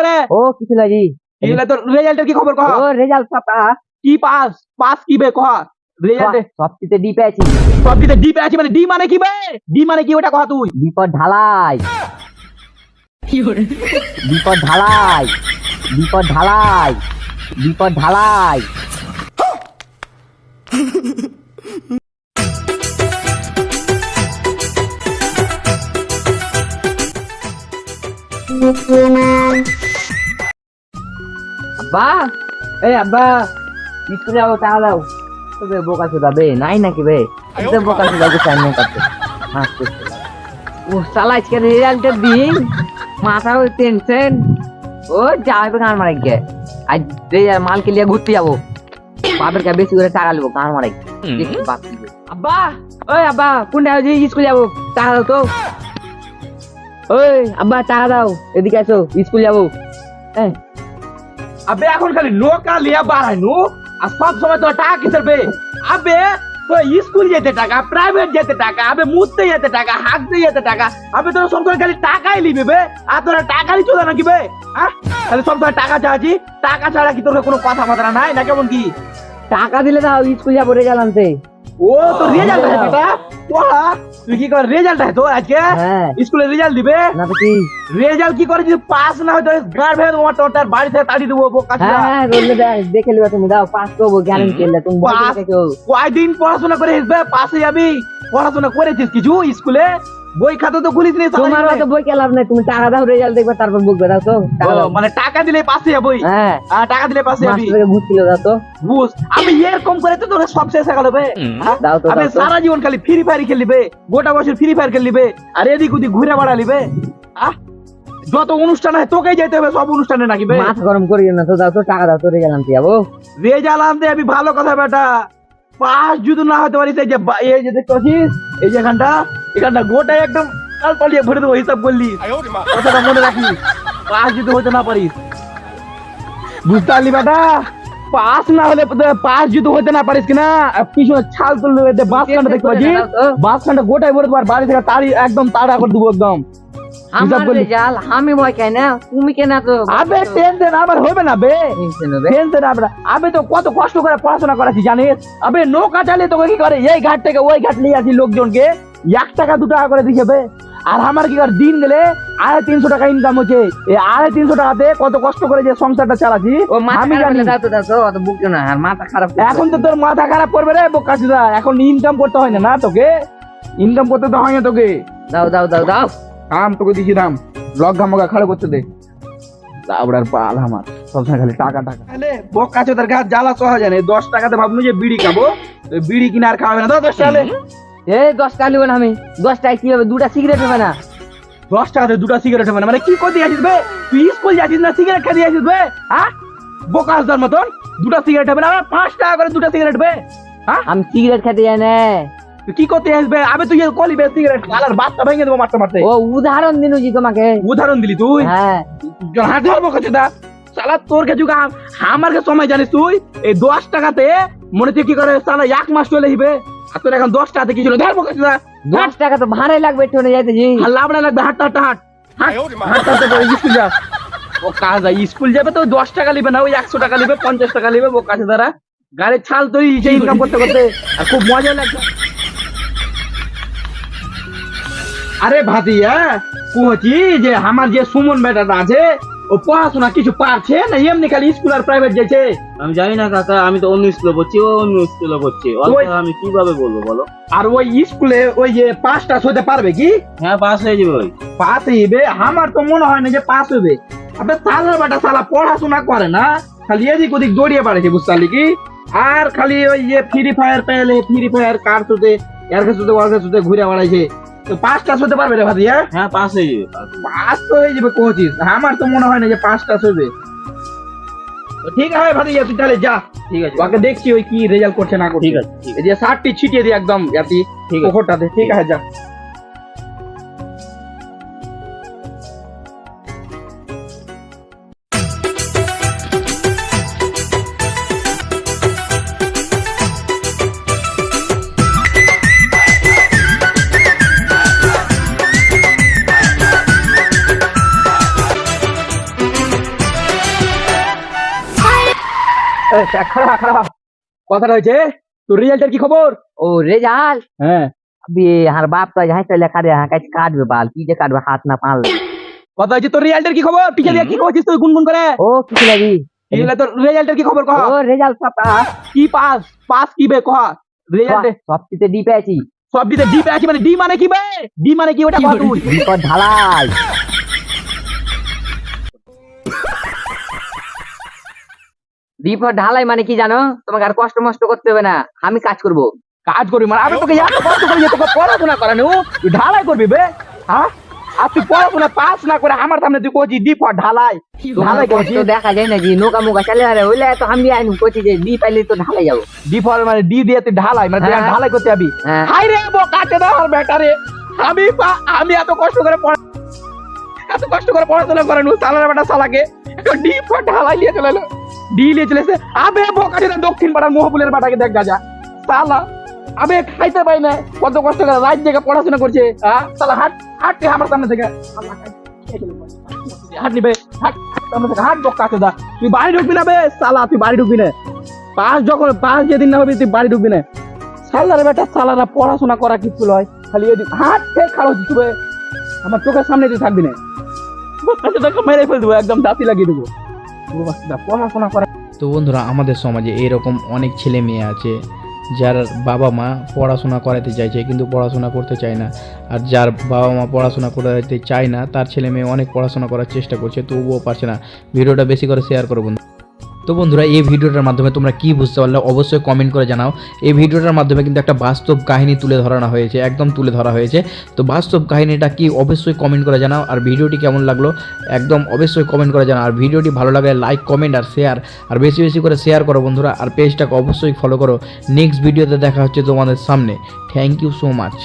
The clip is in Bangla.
করে ও কিছু লাগি? এগুলা তোর রেজাল্টের কি খবর কহ? ও রেজাল্ট পাপা কি পাস? পাস কি বে কহ? রেজাল্টে সবকিছু ডি পেয়েছি সব ডি পেয়েছি মানে ডি মানে কি বে? ডি মানে কি ওটা কহ তুই? বিপদ ঢালাই। বিপদ ঢালাই। বিপদ ঢালাই। বিপদ ঢালাই। আব্বা এই আব্বা স্কুলে যাব টাকা দাও তবে বোকা চোদা নাই নাকি বে? তো বোকা চোদা কে চাই না। করতে ও সালা আজকে রেজাল্টের দিন মাথা ওই টেনশন ও যাবে গান মারাই গে। আজ মালকে লিয়ে ঘুরতে যাব। বাপের কে বেশি করে টাকা নেব গান কি বলে। আব্বা ওই আব্বা কোনটা হচ্ছে যাব? টাকা দাও তো। ওই আব্বা টাকা দাও। এদিকে আসো স্কুল যাব। হ্যাঁ। আবে এখন খালি নৌকা লিয়া বাড়াইনু, আর সব সময় তো টাকা কিসের বে? আবে স্কুল যেতে টাকা প্রাইভেট যেতে টাকা, আবে মুততে যেতে টাকা হাঁকতে যেতে টাকা, আবে তোর সব সময় খালি টাকাই লিবি বে, আর তোরা টাকাই চলে নাকি বে? হ্যাঁ সব সময় টাকা চাচ্ছি টাকা ছাড়া কি তোর কোনো কথা বার্তা নাই, না কেমন কি? টাকা দিলে না স্কুল যাব গেলাম আনতে ও তো রেজাল্ট আছে বেটা তোরা তুই কি কর রেজাল্ট আছে তো আজকে? হ্যাঁ। স্কুলে রেজাল্ট দিবে? না তো কি? রেজাল্ট কি করে যদি পাস না হয় তো গার ভেঙে তোমার তোর বাড়ি থেকে তাড়িয়ে দেবো বোকা হ্যাঁ হ্যাঁ রোলে দেখে লিবা তুমি দাও পাস করব গ্যারান্টি খেললে তুমি কয়দিন পড়াশোনা করে পাশে যাবি। পড়াশোনা করেছিস কিছু স্কুলে? বই খাতা তো খুলিস নি তোমার। হয়তো বই লাভ নাই তুমি টাকা দাও রেজাল্ট দেখবে তারপর বুঝবে দাও তো? টাকা ও, দাও। মানে টাকা দিলে পাশে যাবই হ্যাঁ। হ্যাঁ, টাকা দিলে পাশে যাবি মাস্টারকে ভূত ছিল দাও তো। বুঝ আমি এরকম করে তো তোর সব শেষ হয়ে গেল বে। হ্যাঁ? দাও তো আমি সারা জীবন খালি ফ্রি ফায়ার খেলিবে গোটা বছর ফ্রি ফায়ার খেলিবে আর এদিক ওদিক ঘুরে বেড়ালিবে আহ? যত অনুষ্ঠান হয় তোকেই যেতে হবে সব অনুষ্ঠানে নাকি বে। মাথা গরম করিও না তো দাও তো টাকা দাও তো রেজাল্ট আনতে যাব। রেজাল্ট আনতে আমি ভালো কথা বেটা। পাস যদি না হতে পারিস এই যে এই যে দেখতে পাচ্ছিস? এই যে এখানটা গোটাই একদম কাল পালিয়ে ভরে দেবো হিসাব করলি। কথাটা মনে রাখিস পাস যদি হতে না পারিস। বুঝতে পারলি বেটা? পাস না হলে পাস যদি হতে না পারিস কিনা? পিছনে ছাল তুললে বাস কান্ডা দেখতে তো। বাস কান্ডা গোটাই ভরে দেবো বাড়ি থেকে তাড়ি একদম তাড়া করে দেবো একদম। আমার আমি ভয় খাই না তুমি কেন তো আবে টেনশন আবার হবে না বে। টেনশন হবে না। আবে তো কত কষ্ট করে পড়াশোনা করাছি জানিস? আবে নৌকা চালিয়ে তোকে কি করে? এই ঘাট থেকে ওই ঘাট নিয়ে আসি লোকজনকে। এক টাকা দু টাকা করে দিছে আর আমার কি করে দিন গেলে আড়াই তিনশো টাকা ইনকাম হচ্ছে? এই আড়াই তিনশো টাকাতে কত কষ্ট করে যে সংসারটা চালাচ্ছি? আমি জানি। না আর মাথা খারাপ এখন তো তোর মাথা খারাপ করবে রে বোকাচুদা এখন ইনকাম করতে হয় না না তোকে? ইনকাম করতে তো হয় না তোকে। দাও দাও দাও দাও। দাম তোকে দিছি দাম। ব্লক ঘামকা খাড়ে করতে দে। তারপর পাল আমার সবসময় খালি টাকা টাকা। তাহলে বক্কা চোদার ঘাট জ্বালা সহজ জানে দশ টাকাতে ভাবলো যে বিড়ি খাব বিড়ি কিনে আর খাওয়াবে না। দাও দশ টাকা এই দশ টাকা আমি। দশ টাকা কি হবে? দুটা সিগারেট হবে না। দশ টাকাতে দুটা সিগারেট হবে না। মানে কি করতে যাচ্ছিস বে? তুই স্কুল যাচ্ছিস না সিগারেট খেতে যাচ্ছিস বে? হ্যাঁ? মতন দুটা সিগারেট হবে না আবার পাঁচ টাকা করে দুটা সিগারেট বে। হ্যাঁ? আমি সিগারেট খেতে যাই না। কি করতে আসবে আবে তুই কলি বে সিগারেট কালার ভেঙে দেবো মারতে মারতে। ও উদাহরণ দিনুজি তোমাকে। উদাহরণ দিলি তুই? হ্যাঁ। হাত ধরবো কাছে দা। সালা তোর কাছে আমার কাছে সময় জানিস তুই? এই দশ টাকাতে মনে হচ্ছে কি করে সালা এক মাস চলে যাবে আর তোর এখন দশ টাকাতে কি ছিল? ধরবো কাছে দা দশ টাকা তো ভাড়াই লাগবে একটু লাভ না লাগবে হাঁটতে হাঁটতে হাঁট। হাঁট, হাঁটতে হাঁটতে স্কুল যা। ও কাজ স্কুল যাবে তো দশ টাকা নিবে না ওই একশো টাকা নিবে পঞ্চাশ টাকা নিবে ও কাছে দ্বারা গাড়ির ছাল তুই সেই ইনকাম করতে করতে। আর খুব মজা লাগছে। আরে ভাতিয়া কুহছি যে আমার যে সুমন বেটাটা আছে ও পড়াশোনা কিছু পারছে না? এমনি খালি স্কুল আর প্রাইভেট যাচ্ছে আমি জানি না কাকা আমি তো অন্য স্কুলে পড়ছি ও অন্য স্কুলে পড়ছে। আমি কীভাবে বলব বলো? আর ওই স্কুলে ওই যে পাঁচটা হতে পারবে কি? হ্যাঁ পাস হয়ে যাবে ওই। পাস হইবে আমার তো মনে হয় না যে পাস হবে। আপনি সালার বেটা সালা পড়াশোনা করে না খালি এদিক ওদিক দৌড়িয়ে পারেছে বুঝতে কি? আর খালি ওই যে ফ্রি ফায়ার পেলে ফ্রি ফায়ার কার সুতে এর কাছে ওর কাছে ঘুরে বেড়াইছে তো পাঁচটা হতে পারবে রে ভাদিয়া হ্যাঁ? পাঁচ হয়ে যাবে পাঁচ। তো হয়ে যাবে কোচিস। আমার তো মনে হয় না যে পাঁচটা হবে ঠিক আছে ভাদিয়া তুই তাহলে যা। ঠিক আছে। ওকে দেখছি ওই কি রেজাল্ট করছে না করছে। ঠিক আছে এই যে ষাটটি ছিটিয়ে দিই একদম ইয়াতি ঠিক আছে। ঠিক আছে যা। কথাটা হয়েছে তোর রেজাল্টের কি খবর? ও রেজাল্ট? হ্যাঁ। হার বাপ তো লেখা কাটবে বাল কি যে কাটবে হাত না পাল। কথা হয়েছে তোর রেজাল্টের কি খবর? কি করছিস তুই গুনগুন করে? ও লাগি তোর রেজাল্টের কি খবর কহ ও রেজাল্ট পাস। কি পাস? পাস কি বে কহ রেজাল্ট সবকিতে ডি পেয়েছি। সবটিতে ডি পেয়েছি মানে ডি মানে কি বে? ডি মানে কি ওটা ঢালাই। বিপদ ঢালাই মানে কি জানো? তোমাকে আর কষ্ট মষ্ট করতে হবে না। আমি কাজ করব। কাজ করবি মানে আমি তোকে এত কষ্ট করে যে তোকে পড়াশোনা করানো তুই ঢালাই করবি বে? হ্যাঁ? আর তুই পড়াশোনা পাস না করে আমার সামনে তুই ঢালাই। ঢালাই করছিস তো দেখা যায় নাকি নৌকা মুকা চালে আরে ওইলে তো আমি আইনু করছি যে ডি পাইলে তো ঢালাই যাব। ডি ফর মানে ডি দিয়ে তুই ঢালাই মানে তুই হ্যাঁ। ঢালাই করতে যাবি। হ্যাঁ। হাই রে বোকাতে দাও আর বেটা আমি পা- আমি এত কষ্ট করে পড়া এত কষ্ট করে পড়াশোনা করানো সালার বেটা সালাকে ডি ফর ঢালাই নিয়ে চলে এলো। ডি নিয়ে চলে এসে আবে বোকাতে দাও দক্ষিণ পাড়ার মহাপুলের বেটাকে দেখ গাজা। সালা, আবে খাইতে পাই না। কত কষ্ট করে রাত জেগে পড়াশোনা করছে হ্যাঁ সালা, হাট হাট আমার সামনে থেকে। হাট নিবে, হাট হাট সামনে থেকে। হাট বোকাতে দা তুই বাড়ি ঢুকবি না বে? সালা, তুই বাড়ি ঢুকবি না। যখন, পাস যেদিন না হবে তুই বাড়ি ঢুকবি না। সালার বেটা, সালারা পড়াশোনা করা কিছু লয়। খালি এদিক হাত খেয়ে খালো কিছু আমার চোখের সামনে তুই থাকবি না। মেরে ফেল দেবো, একদম দাঁতি লাগিয়ে দেবো। পড়াশোনা করা। তো বন্ধুরা, আমাদের সমাজে এরকম অনেক ছেলে মেয়ে আছে, যার বাবা মা পড়াশোনা করাতে চাইছে কিন্তু পড়াশোনা করতে চায় না। আর যার বাবা মা পড়াশোনা করাতে চায় না, তার ছেলে মেয়ে অনেক পড়াশোনা করার চেষ্টা করছে, তবুও পারছে না। ভিডিওটা বেশি করে শেয়ার করো বন্ধু। তো বন্ধুরা, এই ভিডিওটার মাধ্যমে তোমরা কি বুঝতে পারলে অবশ্যই কমেন্ট করে জানাও। এই ভিডিওটার মাধ্যমে কিন্তু একটা বাস্তব কাহিনী তুলে ধরানো হয়েছে, একদম তুলে ধরা হয়েছে। তো বাস্তব কাহিনীটা কি অবশ্যই কমেন্ট করে জানাও, আর ভিডিওটি কেমন লাগল একদম অবশ্যই কমেন্ট করে জানাও। আর ভিডিওটি ভালো লাগলে লাইক কমেন্ট আর শেয়ার আর বেশি বেশি করে শেয়ার করো বন্ধুরা, আর পেজটাকে অবশ্যই ফলো করো। নেক্সট ভিডিওতে দেখা হচ্ছে তোমাদের সামনে। Thank you so much